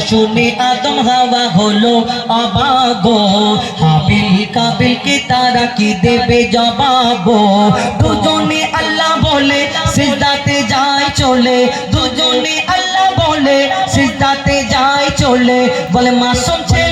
শুনে আদম হাওয়া হলো, অবাগ। হাবিল কাবিলকে তারা কি দেবে জবাব? দুজনে আল্লাহ বলে, সিজদাতে যায় চলে। দুজনে আল্লাহ বলে, সিজদাতে যায় চলে। বলে, মাসুম ছেলে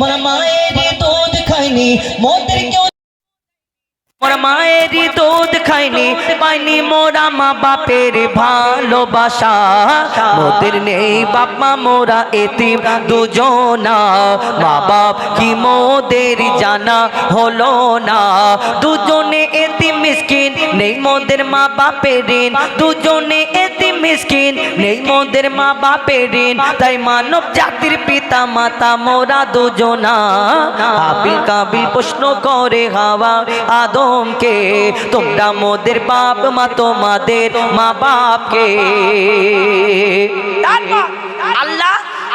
মোর দুধ খায়নি মোদের কেউ মোর দুধ খাইনি পাইনি মোরা মা বাপের ভালোবাসা। মোদের নেই বাপ মোরা এতিম দুজনা। মা বাপ কি মোদের জানা হলো না? দুজনে এতিম মিসকিন, নেই মোদের মা বাপের দুজনে মিসকিন নেই মোদের মা বাপের ঋণ তাই মানব জাতির পিতা মাতা মোরা দুজনা। আবিল কাবিল প্রশ্ন করে হাওয়া আদমকে তোমরা মোদের বাপ মা তোমাদের মা বাপকে আল্লাহ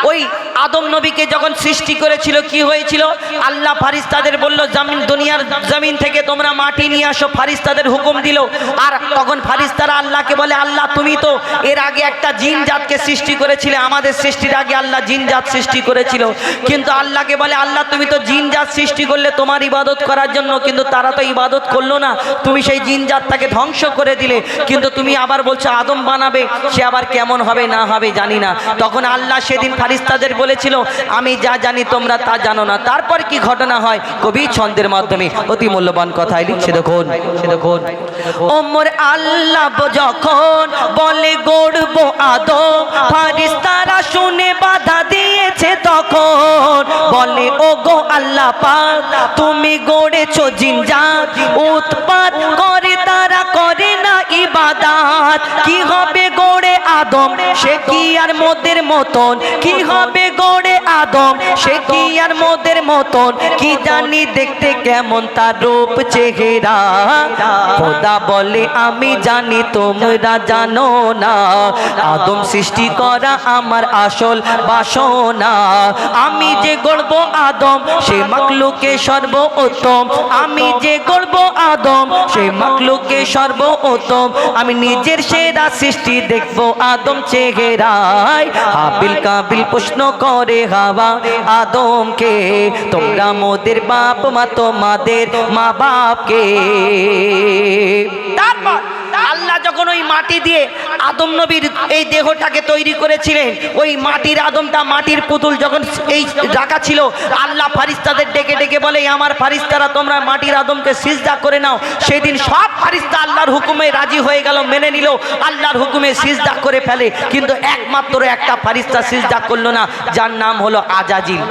ওই আদম নবীকে যখন সৃষ্টি করেছিল, কি হয়েছিল? আল্লাহ ফারিস্তাদের বলল, জামিন, দুনিয়ার জমিন থেকে তোমরা মাটি নিয়ে আসো। ফারিস্তাদের হুকুম দিল। আর তখন ফারিস্তারা আল্লাহকে বলে, আল্লাহ, তুমি তো এর আগে একটা জিন জাতকে সৃষ্টি করেছিলে। আমাদের সৃষ্টির আগে আল্লাহ জিন জাত সৃষ্টি করেছিল। কিন্তু আল্লাহকে বলে, আল্লাহ, তুমি তো জিন জাত সৃষ্টি করলে তোমার ইবাদত করার জন্য, কিন্তু তারা তো ইবাদত করল না। তুমি সেই জিন জাতটাকে ধ্বংস করে দিলে। কিন্তু তুমি আবার বলছো, আদম বানাবে, সে আবার কেমন হবে না হবে জানি না। তখন আল্লাহ সেদিন ফারিস্তাদের বলেছিল, আমি যা জানি তোমরা তা জানো না। তারপর কি ঘটনা হয়? কবি ছন্দের মাধ্যমে অতি মূল্যবান কথাই লিখছে, দেখুন দেখুন ওমর আল্লাহ যখন বলে, গড়ব আদম। ফারিস্তারা শুনে বাধা দিয়েছে তখন। বলে ও গো আল্লাহ পাক, তুমি গড়েছো জিনজাত উৎপাত করে তারা করে না ইবাদাত। কি হবে আদম সে কি আর মোদের মতন? কি হবে গড়ে আদম সে কি আর মোদের মতন? কি জানি দেখতে কেমন তার রূপ চেহারা। খোদা বলে, আমি জানি তোমরা জানো না। আদম সৃষ্টি করা আমার আসল বাসনা। আমি যে গড়ব আদম সে মাকলুকে সর্ব উত্তম আমি যে গড়ব আদম সে মাকলুকে সর্ব উত্তম আমি নিজের সেরা সৃষ্টি দেখব আদম। চেহারায়, হাবিল কাবিল প্রশ্ন করে হাওয়া আদমকে, তোমরা মোদের বাপ, মা তোমাদের মা বাপকে তারপর আল্লাহ যখন ওই মাটি দিয়ে আদম নবীর এই দেহটাকে তৈরি করেছিলেন, ওই মাটির আদমটা মাটির পুতুল যখন এই রাখা ছিল, আল্লাহ ফারিস্তাদের ডেকে ডেকে বলে, আমার ফারিস্তারা, তোমরা মাটির আদমকে সিজদা করে নাও। সেদিন সব ফারিস্তা আল্লাহর হুকুমে রাজি হয়ে গেল, মেনে নিল, আল্লাহর হুকুমে সিজদা করে ফেলে। কিন্তু একমাত্র একটা ফারিস্তা সিজদা করল না, যার নাম হলো আজাজিল।